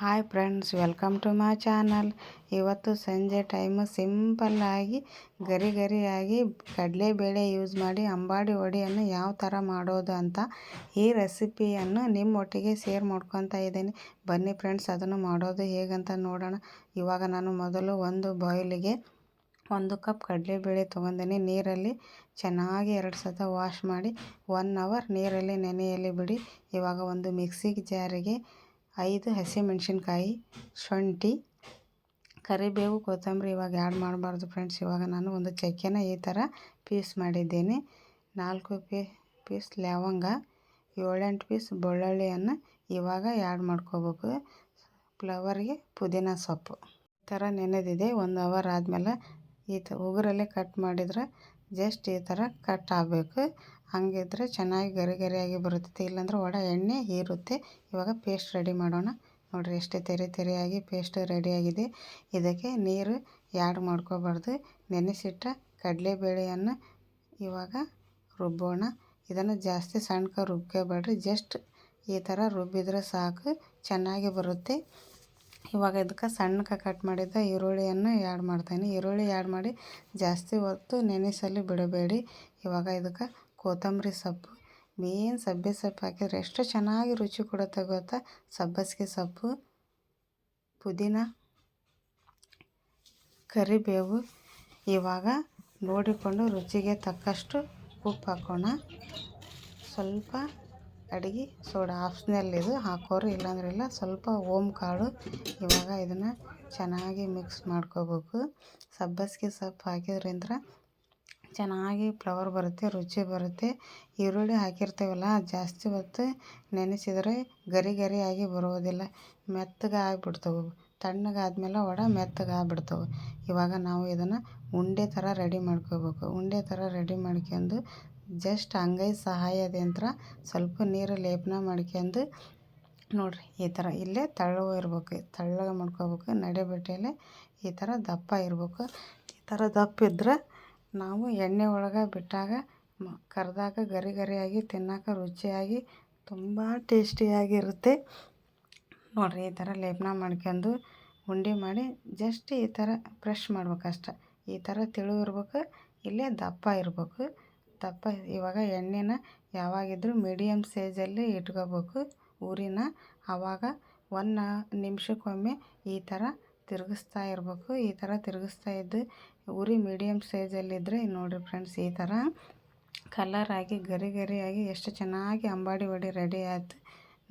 Hi friends, welcome to my channel. ಇವತ್ತು ಸಂಜೆ time ಸಿಂಪಲ್ಲಾಗಿ ಗರಿ ಗರಿಯಾಗಿ ಕಡಲೆಬೇಳೆ ಯೂಸ್ ಮಾಡಿ, ಅಂಬಾಡಿ ವಡೆಯನ್ನು ಯಾವ ಥರ ಮಾಡೋದು ಅಂತ ಈ ರೆಸಿಪಿಯನ್ನು ನಿಮ್ಮ ಒಟ್ಟಿಗೆ ಶೇರ್ ಮಾಡ್ಕೊತಾ ಇದ್ದೀನಿ. ಬನ್ನಿ ಫ್ರೆಂಡ್ಸ್ ಅದನ್ನು ಮಾಡೋದು ಹೇಗಂತ ನೋಡೋಣ. ಇವಾಗ ನಾನು ಮೊದಲು ಒಂದು ಬಾಯ್ಲಿಗೆ ಒಂದು ಕಪ್ ಕಡಲೆಬೇಳೆ ತೊಗೊಂಡಿನಿ. ನೀರಲ್ಲಿ ಚೆನ್ನಾಗಿ ಎರಡು ಸತ ವಾಶ್ ಮಾಡಿ ಒನ್ ಅವರ್ ನೀರಲ್ಲಿ ನೆನೆಯಲ್ಲಿ ಬಿಡಿ. ಇವಾಗ ಒಂದು ಮಿಕ್ಸಿಗೆ ಜಾರಿಗೆ ಐದು ಹಸಿಮೆಣ್ಸಿನ್ಕಾಯಿ, ಶುಂಠಿ, ಕರಿಬೇವು, ಕೊತ್ತಂಬರಿ ಇವಾಗ ಆ್ಯಡ್ ಮಾಡಬಾರ್ದು ಫ್ರೆಂಡ್ಸ್. ಇವಾಗ ನಾನು ಒಂದು ಚಕ್ಕೆನ ಈ ಥರ ಪೀಸ್ ಮಾಡಿದ್ದೇನೆ. ನಾಲ್ಕು ಪೀ, ಪೀಸ್ ಲವಂಗ, ಏಳೆಂಟು ಪೀಸ್ ಬೆಳ್ಳುಳ್ಳಿಯನ್ನು ಇವಾಗ ಆ್ಯಡ್ ಮಾಡ್ಕೋಬೇಕು. ಫ್ಲವರ್ಗೆ ಪುದೀನ ಸೊಪ್ಪು. ಈ ಥರ ನೆನೆದಿದೆ. ಒಂದು ಅವರ್ ಆದಮೇಲೆ ಈ ತ, ಉಗುರಲ್ಲೇ ಕಟ್ ಮಾಡಿದರೆ ಜಸ್ಟ್ ಈ ಥರ ಕಟ್ ಆಗಬೇಕು. ಹಂಗಿದ್ರೆ ಚೆನ್ನಾಗಿ ಗರಿ ಗರಿಯಾಗಿ ಬರುತ್ತೆ ಇಲ್ಲಾಂದ್ರೆ ವಡೆ, ಎಣ್ಣೆ ಹೀರುತ್ತೆ. ಇವಾಗ ಪೇಸ್ಟ್ ರೆಡಿ ಮಾಡೋಣ. ನೋಡಿರಿ ಎಷ್ಟು ತೆರೆ ತೆರೆಯಾಗಿ ಪೇಸ್ಟ್ ರೆಡಿಯಾಗಿದೆ ಇದಕ್ಕೆ ನೀರು ಯಾಡ್ ಮಾಡ್ಕೋಬಾರ್ದು. ನೆನೆಸಿಟ್ಟ ಕಡಲೆಬೇಳೆಯನ್ನು ಇವಾಗ ರುಬ್ಬೋಣ. ಇದನ್ನು ಜಾಸ್ತಿ ಸಣ್ಣಕ ರುಬ್ಕೋಬೇಡ್ರಿ. ಜಸ್ಟ್ ಈ ಥರ ರುಬ್ಬಿದ್ರೆ ಸಾಕು. ಚೆನ್ನಾಗಿ ಬರುತ್ತೆ. ಇವಾಗ ಇದಕ್ಕೆ ಸಣ್ಣಕ್ಕೆ ಕಟ್ ಮಾಡಿದ್ದ ಈರುಳ್ಳಿಯನ್ನು ಆ್ಯಡ್ ಮಾಡ್ತೀನಿ. ಈರುಳ್ಳಿ ಆ್ಯಡ್ ಮಾಡಿ ಜಾಸ್ತಿ ಹೊತ್ತು ನೆನೆಸಲು ಬಿಡಬೇಡಿ. ಇವಾಗ ಇದಕ್ಕೆ ಕೊತ್ತಂಬರಿ ಸೊಪ್ಪು ಮೇನ್ ಸಬ್ಬೆ ಸೊಪ್ಪು ಹಾಕಿದ್ರೆ ಎಷ್ಟು ಚೆನ್ನಾಗಿ ರುಚಿ ಕೊಡುತ್ತೆ ಗೊತ್ತಾ ಸಬ್ಬಸಿಗೆ ಸೊಪ್ಪು, ಪುದೀನ, ಕರಿಬೇವು, ಇವಾಗ ನೋಡಿಕೊಂಡು ರುಚಿಗೆ ತಕ್ಕಷ್ಟು ಉಪ್ಪು ಹಾಕೋಣ. ಸ್ವಲ್ಪ ಅಡುಗೆ ಸೋಡಾ ಆಪ್ಷನಲ್ ಇದು, ಹಾಕೋರು ಇಲ್ಲಾಂದ್ರೆ ಇಲ್ಲ, ಸ್ವಲ್ಪ ಓಮ್ ಕಾಳು, ಇವಾಗ ಇದನ್ನು ಚೆನ್ನಾಗಿ ಮಿಕ್ಸ್ ಮಾಡ್ಕೋಬೇಕು. ಸಬ್ಬಸಿಗೆ ಸೊಪ್ಪು ಹಾಕಿದ್ರಿಂದ ಚೆನ್ನಾಗಿ ಫ್ಲವರ್ ಬರುತ್ತೆ, ರುಚಿ ಬರುತ್ತೆ. ಈರುಳ್ಳಿ ಹಾಕಿರ್ತೀವಲ್ಲ ಜಾಸ್ತಿ ಹೊತ್ತು ನೆನೆಸಿದರೆ ಗರಿ ಗರಿಯಾಗಿ ಬರುವುದಿಲ್ಲ ಮೆತ್ತಗೆ ಆಗ್ಬಿಡ್ತವೆ. ತಣ್ಣಗಾದ್ಮೇಲೆ ವಡೆ ಮೆತ್ತಗೆ ಆಗ್ಬಿಡ್ತವೆ. ಇವಾಗ ನಾವು ಇದನ್ನು ಉಂಡೆ ಥರ ರೆಡಿ ಮಾಡ್ಕೋಬೇಕು. ಉಂಡೆ ಥರ ರೆಡಿ ಮಾಡ್ಕೊಂಡು ಜಸ್ಟ್ ಅಂಗೈ ಸಹಾಯದಿಂದ ಸ್ವಲ್ಪ ನೀರು ಲೇಪನ ಮಾಡ್ಕೊಂಡು ನೋಡಿರಿ, ಈ ಥರ ಇಲ್ಲೇ ತೆಳ್ಳಗೆ ಇರ್ಬೇಕು. ತಳ್ಳಗೆ ಮಾಡ್ಕೋಬೇಕು. ನಡಿಬಟ್ಟೆಯಲ್ಲೇ ಈ ಥರ ದಪ್ಪ ಇರಬೇಕು. ಈ ಥರ ದಪ್ಪ ಇದ್ದರೆ ನಾವು ಎಣ್ಣೆ ಒಳಗೆ ಬಿಟ್ಟಾಗ ಕರಿದಾಗ ಗರಿ ಗರಿಯಾಗಿ ತಿನ್ನಾಕ ರುಚಿಯಾಗಿ ತುಂಬ ಟೇಸ್ಟಿಯಾಗಿರುತ್ತೆ ನೋಡಿರಿ ಈ ಥರ ಲೇಪನ ಮಾಡ್ಕೊಂಡು ಉಂಡೆ ಮಾಡಿ ಜಸ್ಟ್ ಈ ಥರ ಪ್ರೆಶ್ ಮಾಡ್ಬೇಕಷ್ಟೆ ಈ ಥರ ತೆಳು ಇರ್ಬೇಕು, ಇಲ್ಲೇ ದಪ್ಪ ಇರಬೇಕು. ದಪ್ಪ ಇವಾಗ ಎಣ್ಣೆನ ಯಾವಾಗಿದ್ದರೂ ಮೀಡಿಯಮ್ ಸೈಜಲ್ಲಿ ಇಟ್ಕೋಬೇಕು ಊರಿನ. ಆವಾಗ ಒನ್ ನಿಮಿಷಕ್ಕೊಮ್ಮೆ ಈ ಥರ ತಿರುಗಿಸ್ತಾ ಇರಬೇಕು, ಈ ಥರ ತಿರುಗಿಸ್ತಾ ಇದ್ದು, ಉರಿ ಮೀಡಿಯಮ್ ಸೈಜಲ್ಲಿದ್ದರೆ ನೋಡಿರಿ ಫ್ರೆಂಡ್ಸ್ ಈ ಥರ. ಕಲರಾಗಿ ಗರಿ ಗರಿಯಾಗಿ ಎಷ್ಟು ಚೆನ್ನಾಗಿ ಅಂಬಾಡಿ ವಡೆ ರೆಡಿ ಆಯ್ತು.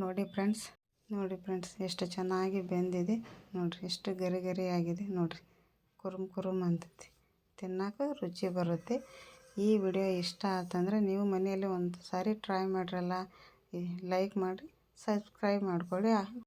ನೋಡಿ ಫ್ರೆಂಡ್ಸ್ ನೋಡಿ ಫ್ರೆಂಡ್ಸ್ ಎಷ್ಟು ಚೆನ್ನಾಗಿ ಬೆಂದಿದೆ. ನೋಡಿರಿ ಎಷ್ಟು ಗರಿ ಗರಿ ಆಗಿದೆ ನೋಡಿರಿ. ಕುರುಮ್ ಕುರುಮ್ ಅಂತೈತಿ. ತಿನ್ನೋಕೆ ರುಚಿ ಬರುತ್ತೆ. ಈ ವಿಡಿಯೋ ಇಷ್ಟ ಆತಂದರೆ ನೀವು ಮನೆಯಲ್ಲಿ ಒಂದು ಸಾರಿ ಟ್ರೈ ಮಾಡಿರಲ್ಲ. ಲೈಕ್ ಮಾಡಿ ಸಬ್ಸ್ಕ್ರೈಬ್ ಮಾಡ್ಕೊಳ್ಳಿ.